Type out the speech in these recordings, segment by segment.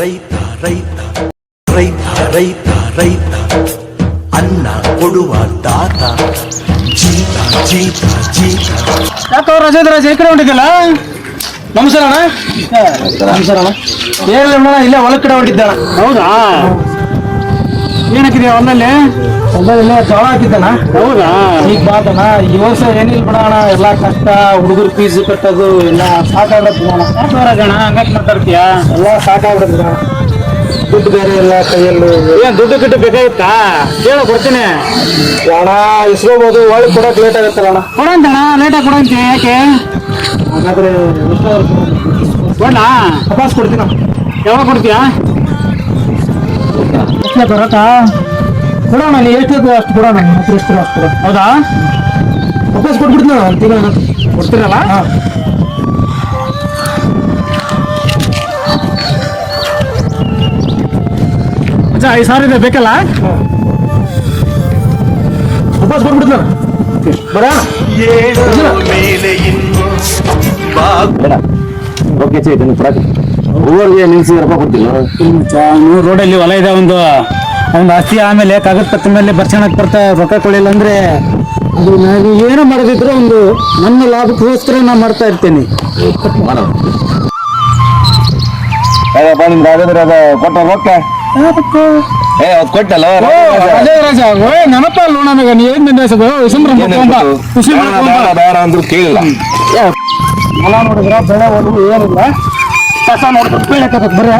ರೈತ ರೈತ ರೈತ ರೈತ ರೈತ ಅನ್ನ ಕೊಡುವ ದಾತ ಜೀತ ಜೀತ ಜೀತ ಯಾಕೋ ರಜೆ ರಜೆ ಈ ಕಡೆ ಹೊಂಟಿದ್ದಲ್ಲ ನಮಸ್ಕಾರ ಅಣ್ಣ ನಮಸ್ಕಾರ ಅಣ್ಣ ಏನಿಲ್ಲ ಅಣ್ಣ ಇಲ್ಲೇ ಹೊಲ ಕಡೆ ಹೊಂಟಿದ್ದಾನ ಹೌದಾ ಏನಕ್ಕಿದೆಯಾ ಹೊಲದಲ್ಲಿ ಹೊಲದಲ್ಲಿ ಜೋಳ ಹಾಕಿದ್ದಾನ. ಹೌದಾ? ಈಗ ಬಾತಣ್ಣ ಈ ವರ್ಷ ಏನಿಲ್ಲ ಬಿಡೋಣ ಎಲ್ಲ ಕಷ್ಟ ಹುಡುಗರು ಫೀಸ್ ಕಟ್ಟೋದು ಎಲ್ಲ ಸಾಕಾಗ್ಬಿಡತ್ತೆ ಅಣ್ಣ ಹಂಗಾಗಿ ಮಾತಾಡ್ತೀಯಾ ಎಲ್ಲ ಸಾಕಾಗ್ಬಿಡತ್ತೆ. ದುಡ್ಡು ಬೇರೆ ಇಲ್ಲ ಕೈಯಲ್ಲಿ. ಏನ್ ದುಡ್ಡು ಗಿಡ್ಡು ಬೇಕಾಗಿತ್ತಾ? ಕೇಳ ಕೊಡ್ತೀನಿ. ಅಣ್ಣ ಇಸ್ಕೋಬಹುದು ಒಳ್ಳೆ ಕೊಡಕ್ ಲೇಟ್ ಆಗುತ್ತಲ್ಲ ಅಣ್ಣ. ಕೊಡಂತಣ್ಣ ಲೇಟ್ ಆಗಿ ಕೊಡಂತೆ ಯಾಕೆ? ಹಾಗಾದ್ರೆ ಕೊಡ್ಲಾ? ವಾಪಸ್ ಕೊಡ್ತೀನ? ಯಾವಾಗ ಕೊಡ್ತೀಯಾ? ಎಷ್ಟು ಬರತ್ತಾ? ಕೊಡೋಣ ನೀ ಎಷ್ಟು ಅಷ್ಟು ಕೊಡೋಣ ನಿಮ್ಮ ಹತ್ರ ಎಷ್ಟು ಅಷ್ಟು ಕೊಡೋಣ ಹೌದಾ? ವಾಪಸ್ ಕೊಟ್ಬಿಡ್ತೀನಿ ನಾನು ತಿಂಗಳ ಕೊಡ್ತೀರಲ್ಲ? ಅಜ್ಜ ಐದು ಸಾವಿರ ಇದೆ ಬೇಕಲ್ಲ? ವಾಪಸ್ ಕೊಟ್ಬಿಡ್ತೀನಿ ನಾನು. ಬರ ಏಳು ಮೇಲೆ ಇನ್ನು ಬಾಗು. ಬೇಡ. ಓಕೆ ಚೈತನ್ಯ ನಿನ್ ಕೊಡಕ್ಕೆ. ಊರಿಗೆ ನಿಲ್ಸಿ ರೊಕ್ಕ ಕೊಡ್ತೀನಿ ನೂರು ರೋಡಲ್ಲಿ ಹೊಲ ಇದೆ ಒಂದು ಒಂದು ಆಸ್ತಿ ಆಮೇಲೆ ಕಾಗದ ಪತ್ರ ಮೇಲೆ ಬರ್ಸಣಕ್ಕೆ ಬರ್ತಾ ರೊಕ್ಕ ಕೊಡಲಿಲ್ಲ ಅಂದ್ರೆ ಅದು ನಾನು ಏನು ಮಾಡೋದಿದ್ರೆ ಒಂದು ನನ್ನ ಲಾಭಕ್ಕೋಸ್ಕರ ನಾನು ಮಾಡ್ತಾ ಇರ್ತೇನೆ. ಯಾಕಪ್ಪ ನಿಮ್ಗೆ ಹಾಗಾದ್ರೆ ಅದು ಕೊಟ್ಟ ರೊಕ್ಕ? ಏ ಅದು ಕೊಟ್ಟಲ್ಲ ಅದೇ ರಾಜ ಓಯ್ ನೆನಪ ಅಲ್ಲ ನನಗೆ ನೀ ಏನು ನಿಂದಿಸೋದು ವಿಸಂಬ್ರ ಬೇಡ ಅಂದ್ರು ಕೇಳಿಲ್ಲ. ಹೊಲ ನೋಡಿದ್ರ ಬೆಳೆ ಒಂದು ಏನಿಲ್ಲ. ಕಸ ನೋಡಿದ್ರೆ ಬೆಳೆಕತ್ತ ಬರೀ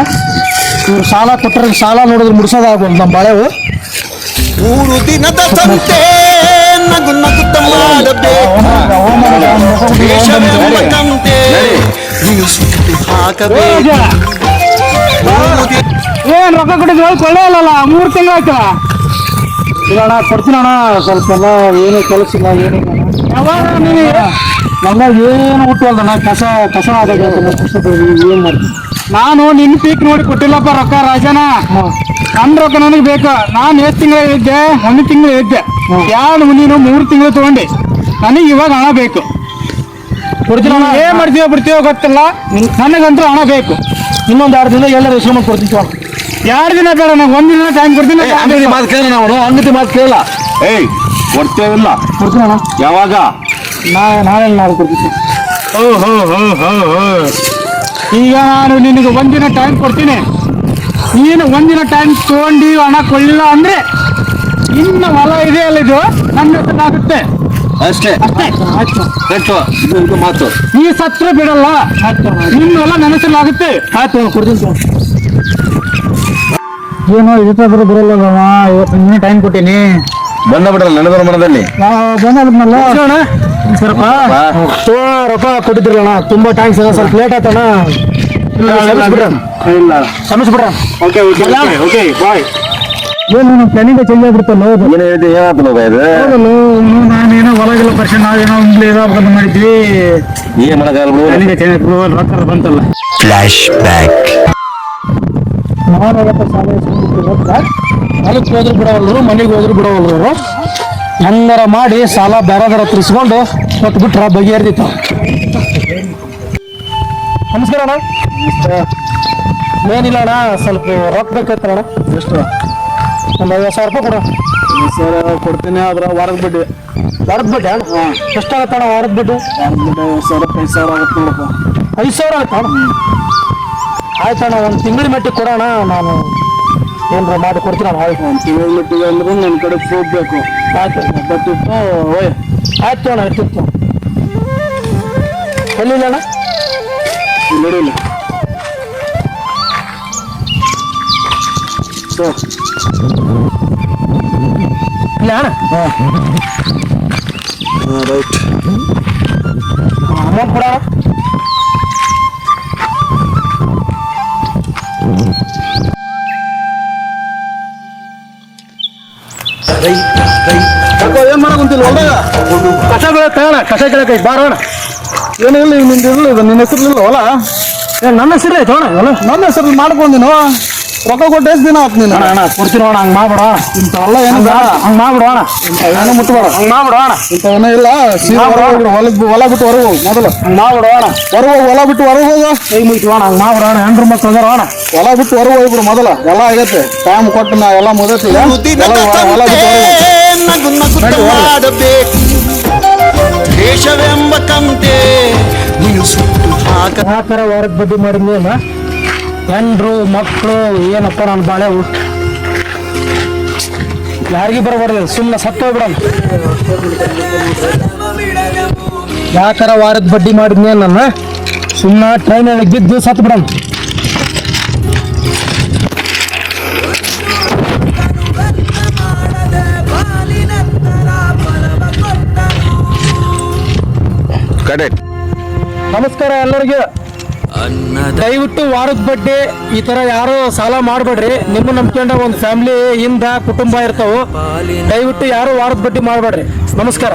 ಇವ್ರು ಸಾಲ ಕೊಟ್ಟರೆ ಸಾಲ ನೋಡಿದ್ರೆ ಮುಡ್ಸೋದಾಗ್ಬೋದು ನಮ್ಮ ಬಾಳೆವು. ಮೂರು ದಿನದ ಸಂತೆ ನಗು ನಗುತ್ತ ಹಾಕಬೇಕು. ಏನ್ ರೊಕ್ಕ ಕೊಟ್ಟಿದ್ವಿ ಕೊಳ್ಳೇ ಇಲ್ಲಲ್ಲ ಮೂರು ತಿಂಗಳು ಆಯ್ತು? ಇಲ್ಲಣ್ಣ ಕೊಡ್ತೀನಣ್ಣ ಸ್ವಲ್ಪ ಎಲ್ಲ ಏನು ಕೆಲಸ ಇಲ್ಲ ಏನಿಲ್ಲ ಯಾವಾಗ ನೀನು? ನಮ್ದಾಗ ಏನು ನಾ ಕಸ ಕಸ ಆದಾಗ ಏನ್ ಮಾಡ್ತೀನಿ ನಾನು ನಿನ್ನ ಪೀಕ್ ನೋಡಿ ಕೊಟ್ಟಿಲ್ಲಪ್ಪ ರೊಕ್ಕ ರಾಜನ. ನನ್ನ ರೊಕ್ಕ ನನಗೆ ಬೇಕು. ನಾನು ಎಷ್ಟು ತಿಂಗಳು ಇದ್ದೆ? ಒಂದು ತಿಂಗಳು ಇದ್ದೆ. ಎರಡು ನೀನು ಮೂರು ತಿಂಗಳು ತಗೊಂಡೆ. ನನಗೆ ಇವಾಗ ಹಣ ಬೇಕು. ಕೊಡ್ತೀರ ಏನ್ ಮಾಡ್ತೀವೋ ಬಿಡ್ತೀವೋ ಗೊತ್ತಿಲ್ಲ. ನನಗಂತೂ ಹಣ ಬೇಕು. ಇನ್ನೊಂದು ಎರಡು ದಿನ ಎಲ್ಲರೂ ಇಸ್ಕೊಂಡ್ ಕೊಡ್ತೀವಿ ಎರಡು ದಿನ ಬೇಡ ನಂಗೆ ಒಂದು ದಿನ ಟೈಮ್ ಕೊಡ್ತೀನಿ. ಮಾತು ಕೇಳಿ ನಾವು ಅಂಗಡಿ ಮಾತು ಕೇಳಲ್ಲ. ಏಯ್ ಕೊಡ್ತೇವಿಲ್ಲ. ಅಣ್ಣ. ಯಾವಾಗ? ನಾ ನಾಳೆ ನಾಳೆ ಕೊಡ್ತೀನಿ. ಓ ಹೋ ಹೋ ಹೋ ಹೋ. ಈಗ ನಾನು ನಿನಗೆ ಒಂದಿನ ಟೈಮ್ ಕೊಡ್ತೀನಿ. ನೀನು ಒಂದಿನ ಟೈಮ್ ತಗೊಂಡು ಹಣ ಕೊಡಲಿಲ್ಲ ಅಂದ್ರೆ ಇನ್ನು ಹೊಲ ಇದೆ ಅಲ್ಲ ಇದು? ನನ್ನ ಹೆಸರಾಗುತ್ತೆ ಅಷ್ಟೇ. ಅಷ್ಟೇ. ಆಯ್ತು. ಇದು ಮಾತು. ಈ ಸತ್ರ ಬಿಡಲ್ಲ. ನಿನ್ನ ಹೊಲ ನನ್ನ ಹೆಸರಾಗುತ್ತೆ ಆಯ್ತು ಕೊಡ್ತೀನಿ ಏನೋ ಇದ್ರ ಬರಲ್ಲ ಇವತ್ತು ನೀನು ಟೈಮ್ ಕೊಟ್ಟೀನಿ. ಬಂದ ಬಿಡಲ್ಲ ನನಗರ ಮನದಲ್ಲಿ. ಬಂದಾಗ್ಬಿಟ್ನಲ್ಲ ಸ್ವಲ್ಪ ಬಾ. ರೊಕ್ಕ ಕೊಟ್ಟಿದ್ರಲ್ಲ ತುಂಬಾ ಥ್ಯಾಂಕ್ಸ್ ಸ್ವಲ್ಪ ಲೇಟ್ ಆಯ್ತಣ್ಣ. ಇಲ್ಲ ಕ್ಷಮಿಸ್ಬಿಡ್ರ. ಓಕೆ ಓಕೆ ಓಕೆ ಬಾಯ್ ಏನು ಪ್ಲಾನಿಂಗ್ ಚೇಂಜ್ ಆಗ್ಬಿಡ್ತಲ್ಲ ಏನು ಹೇಳಿದೆ ಏನಾಯ್ತು ನೋಗ ಇದು? ನಾನೇನೋ ಹೊರಗೆಲ್ಲ ಪರ್ಸೆಂಟ್ ನಾವೇನೋ ಒಂದು ಇದಾಗ್ಬೇಕಂತ ಮಾಡಿದ್ವಿ. ಏನು ಮಾಡಕ್ಕಾಗಲ್ಲ ಬಿಡು. ಪ್ಲಾನಿಂಗ್ ಚೇಂಜ್ ರೊಕ್ಕ ಬಂತಲ್ಲ. ಫ್ಲಾಶ್ ಬ್ಯಾಕ್ ಹೊಲಕ್ಕೆ ಹೋದ್ರು ಬಿಡವಲ್ರು ಮನೆಗೆ ಹೋದ್ರು ಬಿಡವಲ್ರು. ಹೆಂಗಾರ ಮಾಡಿ ಸಾಲ ಬೇರೆದಾರ ತಿರ್ಸ್ಕೊಂಡು ಕೊಟ್ಟು ಬಿಟ್ರ ಬಗೆಹರಿದಿತ್ತು ನಮಸ್ಕಾರ ಅಣ್ಣ. ಏನಿಲ್ಲ ಅಣ್ಣ ಸ್ವಲ್ಪ ರೊಕ್ಕ ಬೇಕೈತೆ ಅಣ್ಣ. ಎಷ್ಟು? ಒಂದು ಐವತ್ತು ಸಾವಿರ ರೂಪಾಯಿ ಕೊಡು. ಸರ್ ಕೊಡ್ತೀನಿ ಅದ್ರ ವಾರದ ಬಡ್ಡಿ. ವಾರದ ಬಡ್ಡಿ ಅಣ್ಣ? ಎಷ್ಟಾಗತ್ತೆ ಅಣ್ಣ ವಾರದ ಬಡ್ಡಿ? ಐದು ಸಾವಿರ ಐದು ಸಾವಿರ ಆಗುತ್ತೆ ನೋಡಪ್ಪ. ಐದು ಸಾವಿರ ಆಯ್ತು ಅಣ್ಣ? ಆಯ್ತಣ್ಣ ಒಂದು ತಿಂಗಳ ಮಟ್ಟಿಗೆ ಕೊಡೋಣ ನಾನು ಏನಾರ ಮಾಡಿ ಕೊಡ್ತೀನಿ ಆಯ್ತು ಒಂದು ತಿಂಗಳ ಮಟ್ಟಿಗೆ ಅಂದ್ರೆ ನನ್ನ ಕಡೆ ಪ್ರೂಫ್ ಬೇಕು ಆಯ್ತು ಬಟ್ಟಿತ್ತು ಓಯ್ ಆಯ್ತು ಅಣ್ಣ ಇರ್ತಿತ್ತು ಎಲ್ಲಿಲ್ಲ ಅಣ್ಣ ನಡಿಲ್ಲ ಇಲ್ಲ ಅಣ್ಣ ರೈಟ್ ಅಮೌಂಟ್ ಕೊಡೋಣ ರೈ ರೈತ ಏನ್ ಮಾಡಕ್ ಕುಂತಿಲ್ಲ ಹೊಲ್ದಾಗ? ಕಸ ಬೆಳೆ ತಗೋಣ ಕಸ ಕೆಳಕ್ಕೆ ಬಾರೋಣ. ಏನಿಲ್ಲ ನಿಂದ ಇರಲಿಲ್ಲ ನಿನ್ನ ಹೆಸರು ಇಲ್ಲ ಹೊಲ? ಏ ನನ್ನ ಹೆಸರೇ ತಗೋಣ ಹೊಲ ನನ್ನ ಹೆಸರು ಮಾಡ್ಕೊಂದಿನೋ ರೊಕ್ಕ ಕೊಟ್ಟು ಎಷ್ಟು ದಿನ ಆತ್ ನೀನು? ಅಣ್ಣ ಕೊಡ್ತೀನಿ ಅಣ್ಣ ಹಂಗೆ ಮಾಡ್ಬೇಡ ಇಂಥವೆಲ್ಲ ಏನು ಬೇಡ ಹಂಗೆ ಮಾಡ್ಬಿಡು ಅಣ್ಣ. ಇಂಥವೇನು ಮುಟ್ಬೇಡ ಹಂಗೆ ಮಾಡ್ಬಿಡು ಅಣ್ಣ. ಇಂಥವೇನೂ ಇಲ್ಲ ಸೀದಾ ಹೊರಗೆ ಹೊಲಕ್ ಹೊಲ ಬಿಟ್ಟು ಹೊರಗೆ ಹೋಗು ಮೊದಲು. ಹಂಗೆ ಮಾಡ್ಬಿಡು ಅಣ್ಣ. ಹೊರಗೆ ಹೋಗಿ ಹೊಲ ಬಿಟ್ಟು ಹೊರಗೆ ಹೋಗು. ಕೈ ಮುಗಿತು ಅಣ್ಣ ಹಂಗ್ ಮಾಡ್ಬಿಡು ಅಣ್ಣ. ಹೆಂಡ್ರು ಅದಾರ ಅಣ್ಣ. ಹೊಲ ಬಿಟ್ಟು ಹೊರಗೆ ಹೋಗ್ಬಿಡು ಮೊದಲು. ಎಲ್ಲ ಆಗೈತೆ ಟೈಮ್ ಕೊಟ್ಟು ನಾ ಎಲ್ಲ ದಿನದ ಹೊಲ ಬಿಟ್ಟು ಮಾಡಬೇಕು ದೇಶವೆಂಬ ಕಂತೆ ನೀನು ಸುಟ್ಟು ಹಾಕ ಯಾಕಾರ ವಾರದ ಬಡ್ಡಿ ಹೆಂಡ್ರು ಮಕ್ಕಳು ಏನಪ್ಪ ನಾನು ಬಾಳೆ ಯಾರಿಗೂ ಬರಬಾರ್ದು ಸುಮ್ಮನೆ ಸತ್ತು ಹೋಗ್ಬಿಡೋಣ. ಯಾಕಾರ ವಾರದ ಬಡ್ಡಿ ಮಾಡಿದ್ನೇ ನನ್ನ ಸುಮ್ಮನೆ ಟ್ರೈನಲ್ಲಿ ಬಿದ್ದು ಸತ್ತು ಬಿಡೋಣ ಕರೆಕ್ಟ್ ನಮಸ್ಕಾರ ಎಲ್ಲರಿಗೆ. ದಯವಿಟ್ಟು ವಾರದ ಬಡ್ಡಿ ಈ ತರ ಯಾರು ಸಾಲ ಮಾಡಬೇಡ್ರಿ ನಿಮ್ಮ ನಂಬ್ಕೊಂಡ ಒಂದು ಫ್ಯಾಮಿಲಿ ಇಂದ ಕುಟುಂಬ ಇರ್ತಾವ ದಯವಿಟ್ಟು ಯಾರು ವಾರದ ಬಡ್ಡಿ ಮಾಡಬೇಡ್ರಿ ನಮಸ್ಕಾರ